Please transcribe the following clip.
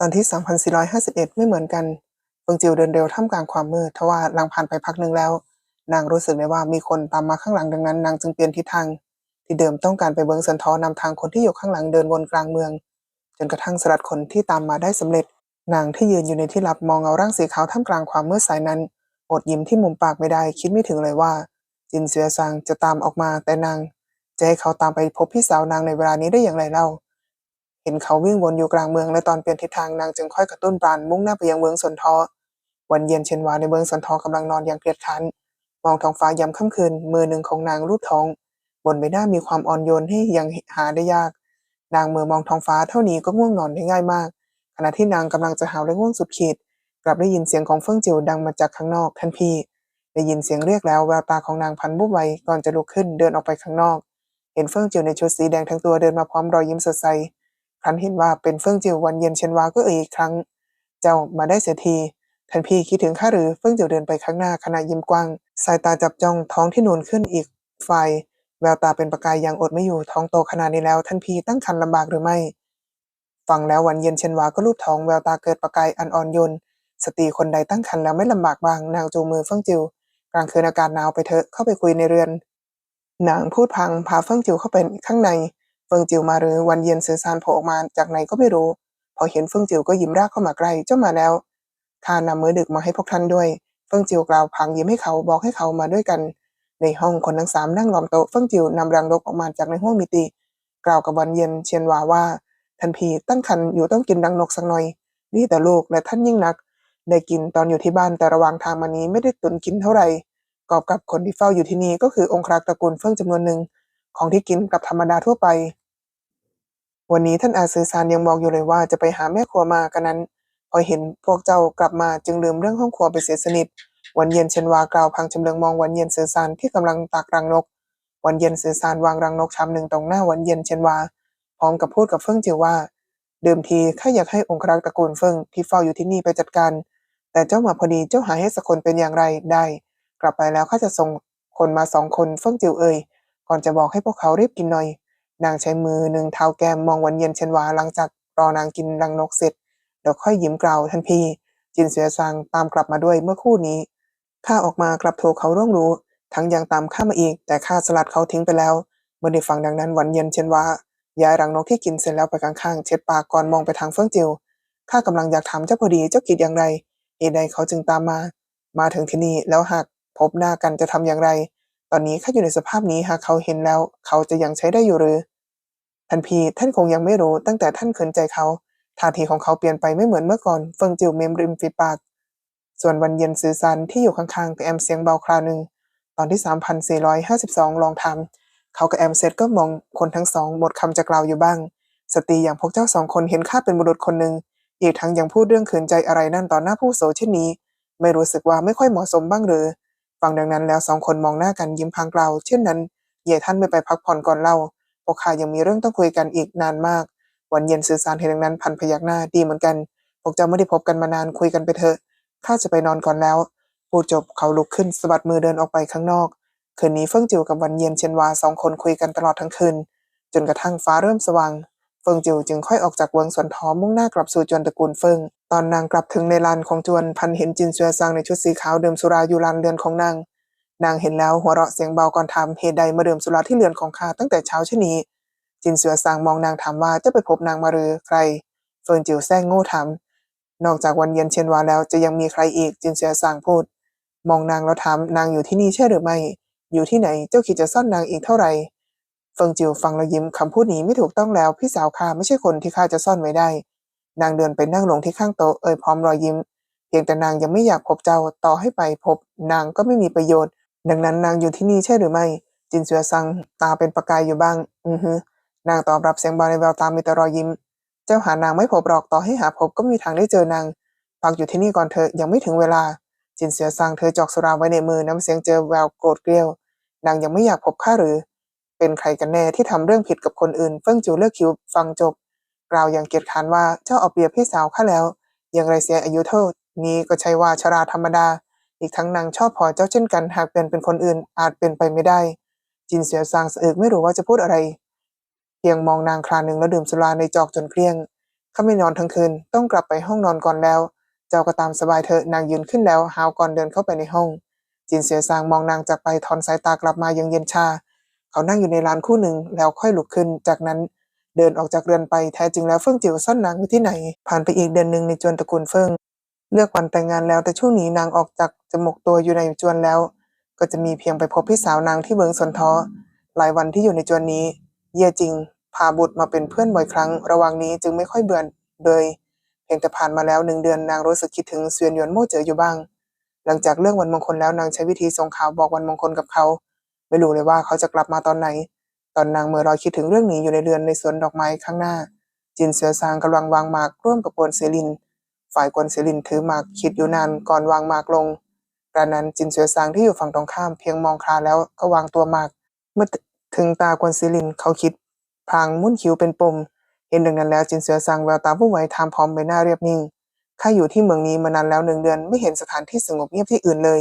ตอนที่3451 ไม่เหมือนกันเฟิงจิวเดินเร็วท่ามกลางความมืดทว่าหลังผ่านไปพักหนึ่งแล้ว นางรู้สึกได้ว่ามีคนตามมาข้างหลังดังนั้น นางจึงเปลี่ยนทิศทาง ที่เดิมต้องการไปเบิงสันทอนำทางคนที่อยู่ข้างหลังเดินวนกลางเมือง จนกระทั่งสลัดคนที่ตามมาได้สำเร็จ นางที่ยืนอยู่ในที่ลับมองเงาร่างสีขาวท่ามกลางความมืดสายนั้นอดยิ้มที่มุมปากไม่ได้คิดไม่ถึงเลยว่า จินเสือซางจะตามออกมาแต่นางจะให้เขาตามไปพบพี่สาวนางในเวลานี้ได้อย่างไรเล่า เห็นเขาวิ่งวนอยู่กลางเมืองและตอนเปลี่ยนทิศทางนางจึงค่อยกระตุ้นปราณมุ่งหน้าไปยังเมืองสนทอวันเย็นเชนวาในเมืองสนทอกำลังนอนอย่างเครียดคร้านมองท้องฟ้ายามค่ำคืนมือหนึ่งของนางรูปท้อง บนใบหน้ามีความอ่อนโยนให้ยังหาได้ยาก นางมือมองท้องฟ้าเท่านี้ก็ง่วงนอนได้ง่ายมาก ขณะที่นางกำลังจะหาวและง่วงสุดขีด กลับได้ยินเสียงของเฟิ่งจิวดังมาจากข้างนอกทันทีได้ยินเสียงเรียกแล้วแววตาของนางพันบุบไวก่อนจะลุกขึ้นเดินออกไปข้างนอก เห็นเฟิ่งจิวในชุดสีแดงทั้งตัวเดินมาพร้อมรอยยิ้มสดใส ครั้นเห็นว่าเป็นเฟิ่งจิววันเย็นเชนวาก็เอ่ยอีกครั้ง เจ้ามาได้เสียทีท่านพี่คิดถึงข้าหรือเฟิ่งจิวเดินไปข้างหน้าขณะยิ้มกว้าง สายตาจับจ้องท้องที่นูนขึ้นอีกฝ่ายแววตาเป็นประกายยังอดไม่อยู่ท้องโตขนาดนี้แล้ว ท่านพี่ตั้งครรภ์ลำบากหรือไม่ ฟังแล้ววันเย็นเชนวาก็ลูบท้องแววตาเกิดประกายอันอ่อนโยนสตรีคนใดตั้งครรภ์แล้วไม่ลำบากบ้างนางจูมือเฟิ่งจิวกลางคืนอากาศหนาวไปเถอะเข้าไปคุยในเรือนนางพูดพังพาเฟิ่งจิวเข้าไปข้างใน เฟิงจิวมาหรือวันเย็นสื่อสารโผล่ออกมาจากไหนก็ไม่รู้ พอเห็นเฟิงจิวก็ยิ้มรากเข้ามาใกล้เจ้ามาแล้วข้านำมื้อดึกมาให้พวกท่านด้วย เฟิงจิวกล่าวพังยิ้มให้เขาบอกให้เขามาด้วยกัน ในห้องคนทั้งสามนั่งล้อมโต๊ะเฟิงจิวนำรังนกออกมาจากในห้องมิติ กล่าวกับวันเย็นเชียนวาว่าท่านพีตั้งครรภ์อยู่ต้องกินรังนกสักหน่อยนี่แต่ลูกและท่านยิ่งนัก ได้กินตอนอยู่ที่บ้านแต่ระหว่างทางมานี้ไม่ได้ตุนกินเท่าไหร่กอบกับคนที่เฝ้าอยู่ที่นี่ก็คือองครักษ์ตระกูลเฟิงจำนวนหนึ่งของที่กินกับธรรมดาทั่วไป วันนี้ท่านอาซือซานยังบอกอยู่เลยว่าจะไปหาแม่ครัวมากันนั้น พอเห็นพวกเจ้ากลับมาจึงลืมเรื่องห้องครัวไปเสียสนิท วันเย็นเชนวากล่าวพังจำเริงมองวันเย็นซือซานที่กำลังตากรังนก วันเย็นซือซานวางรังนกชามหนึ่งตรงหน้าวันเย็นเชนวา พร้อมกับพูดกับเฟิงจิวว่า เดิมทีข้าอยากให้องครักษ์ตระกูลเฟิงที่เฝ้าอยู่ที่นี่ไปจัดการ แต่เจ้ามาพอดีเจ้าหาให้สักคนเป็นอย่างไรได้ กลับไปแล้วข้าจะส่งคนมาสองคนเฟิงจิวเอ่ยก่อนจะบอกให้พวกเขารีบกินหน่อย นางใช้มือหนึ่งเท้าแก้มมองวันเย็นเชนวาหลังจากรอนางกินรังนกเสร็จเดี๋ยวค่อยยิ้มกล่าวทันทีจินเสียซางตามกลับมาด้วยเมื่อคู่นี้ข้าออกมากลับโทรเขาร่วงรู้ ทั้งยังตามข้ามาอีก แต่ข้าสลัดเขาทิ้งไปแล้วเมื่อได้ฟังดังนั้นวันเย็นเชนวาย้ายรังนกที่กินเสร็จแล้วไปข้างๆเช็ดปากก่อนมองไปทางเฟิ่องจิวข้ากำลังอยากถามเจ้าพอดีเจ้าคิดอย่างไรเหตุใดเขาจึงตามมา มาถึงที่นี่แล้วหากพบหน้ากันจะทำอย่างไร ตอนนี้ข้าอยู่ในสภาพนี้หากเขาเห็นแล้ว เขาจะยังใช้ได้อยู่หรือ ท่านพี่ท่านคงยังไม่รู้ตั้งแต่ท่านเขินใจเขาท่าทีของเขาเปลี่ยนไปไม่เหมือนเมื่อก่อน เฟิงจิวเมมริมฝีปาก ส่วนวันเย็นสื่อสารที่อยู่ข้างๆกับแอมเสียงเบาคราวหนึ่ง ตอนที่ 3452 ลองทำเขากับแอมเสร็จก็มองคนทั้งสองหมดคำจะกล่าวอยู่บ้าง สตรีอย่างพวกเจ้าสองคนเห็นข้าเป็นบุรุษคนหนึ่งอีกทั้งยังพูดเรื่องเขินใจอะไรนั่นต่อหน้าผู้โสเช่นนี้ ไม่รู้สึกว่าไม่ค่อยเหมาะสมบ้างหรือ ฟังดังนั้นแล้วสองคนมองหน้ากันยิ้มพางกล่าวเช่นนั้น เย่ท่านไม่ไปพักผ่อนก่อนเล่าพวกข้ายังมีเรื่องต้องคุยกันอีกนานมาก วันเย็นสื่อสารเห็นดังนั้นพันพยักหน้าดีเหมือนกัน พวกเจ้าไม่ได้พบกันมานานคุยกันไปเถอะ ข้าจะไปนอนก่อนแล้วพูดจบเขาลุกขึ้นสะบัดมือเดินออกไปข้างนอก คืนนี้เฟิ่งจิวกับวันเย็นเชนวาสองคนคุยกันตลอดทั้งคืน จนกระทั่งฟ้าเริ่มสว่าง เฟิงจิวจึงค่อยออกจากวิงสวนทอมุ่งหน้ากลับสู่จวนตระกูลเฟิง ตอนนางกลับถึงในลานของจวนพันเห็นจินเซียซางในชุดสีขาวเดื่มสุราอยู่ลานเรือนของนาง นางเห็นแล้วหัวเราะเสียงเบาก่อนถามเหตุใดมาเดื่มสุราที่เรือนของข้าตั้งแต่เช้าเช่นนี้ จินเสือซางมองนางถามว่าจะไปพบนางมาหรือใคร เฟิงจิวแซงโง่ถามนอกจากวันเย็นเชนวาแล้วจะยังมีใครอีกจินเสือซางพูด มองนางแล้วถามนางอยู่ที่นี่ใช่หรือไม่ อยู่ที่ไหนเจ้าคิดจะซ่อนนางอีกเท่าไหร่ เฟิงจิวฟังแล้วยิ้มคำพูดนี้ไม่ถูกต้องแล้วพี่สาวข้าไม่ใช่คนที่ข้าจะซ่อนไว้ได้ นางเดินไปนั่งลงที่ข้างโต๊ะเอ่ยพร้อมรอยยิ้ม เพียงแต่นางยังไม่อยากพบเจ้าต่อให้ไปพบ นางก็ไม่มีประโยชน์ ดังนั้นนางอยู่ที่นี่ใช่หรือไม่ จินเสือซังตาเป็นประกายอยู่บ้าง อือฮึนางตอบรับเสียงเบาในแววตามีแต่รอยยิ้ม เจ้าหานางไม่พบหรอกต่อให้หาพบก็ไม่มีทางได้เจอนางพักอยู่ที่นี่ก่อนเถอะยังไม่ถึงเวลา จินเสือซังเธอจอกสุราไว้ในมือน้ำเสียงเจอแววโกรธเกรี้ยว นางยังไม่อยากพบข้าหรือ เป็นใครกันแน่ที่ทำเรื่องผิดกับคนอื่น เฟิ่งจูเลือกคิวฟังจบ กล่าวอย่างเกียจคร้านว่าเจ้าเอาเปรียบพี่สาวข้าแล้ว อย่างไรเสียอายุเท่านี้ก็ใช่ว่าชราธรรมดา อีกทั้งนางชอบพอเจ้าเช่นกัน หากเป็นเป็นคนอื่นอาจเป็นไปไม่ได้ จินเสียซางสะอึกไม่รู้ว่าจะพูดอะไร เพียงมองนางคราหนึ่งแล้วดื่มสุราในจอกจนเกลี้ยงข้าไม่นอนทั้งคืนต้องกลับไปห้องนอนก่อนแล้ว เจ้าก็ตามสบายเถอะนางยืนขึ้นแล้วหาวก่อนเดินเข้าไปในห้อง จินเสียซางมองนางจากไปถอนสายตากลับมายังเย็นชา เขานั่งอยู่ในลานคู่หนึ่งแล้วค่อยลุกขึ้น จากนั้นเดินออกจากเรือนไปแท้จริงแล้วเฟิ่งจิ๋วซ่อนนางอยู่ที่ไหน ผ่านไปอีกเดือนหนึ่งในจวนตระกูลเฟิ่งเลือกวันแต่งงานแล้วแต่ช่วงนี้นางออกจากจะหมกตัวอยู่ในจวนแล้ว ก็จะมีเพียงไปพบพี่สาวนางที่เบิงสนท้อหลายวันที่อยู่ในจวนนี้ เย่จริง พาบุตรมาเป็นเพื่อนบ่อยครั้ง ระหว่างนี้จึงไม่ค่อยเบื่อเลยเพียงแต่ผ่านมาแล้วหนึ่งเดือนนางรู้สึกคิดถึงเสวียนหยวนโม่เจ๋ออยู่บ้าง หลังจากเรื่องวันมงคลแล้วนางใช้วิธีส่งข่าวบอกวันมงคลกับเขา ไม่รู้เลยว่าเขาจะกลับมาตอนไหน ตอนนางเมื่อรอยคิดถึงเรื่องนี้อยู่ในเรือนในสวนดอกไม้ข้างหน้า จินเสือซางกำลังวางหมากร่วมกับกวนเซลิน ฝ่ายกวนเซลินถือหมากคิดอยู่นานก่อนวางหมากลงกระนั้นจินเสือซางที่อยู่ฝั่งตรงข้ามเพียงมองคลาแล้วก็วางตัวหมาก เมื่อถึงตากวนเซลินเขาคิดพางมุ่นคิ้วเป็นปม เห็นดังนั้นแล้วจินเสือซางแววตาผู้ไหวถามพร้อมใบหน้าเรียบนิ่งข้าอยู่ที่เมืองนี้มานานแล้วหนึ่งเดือนไม่เห็นสถานที่สงบเงียบที่อื่นเลย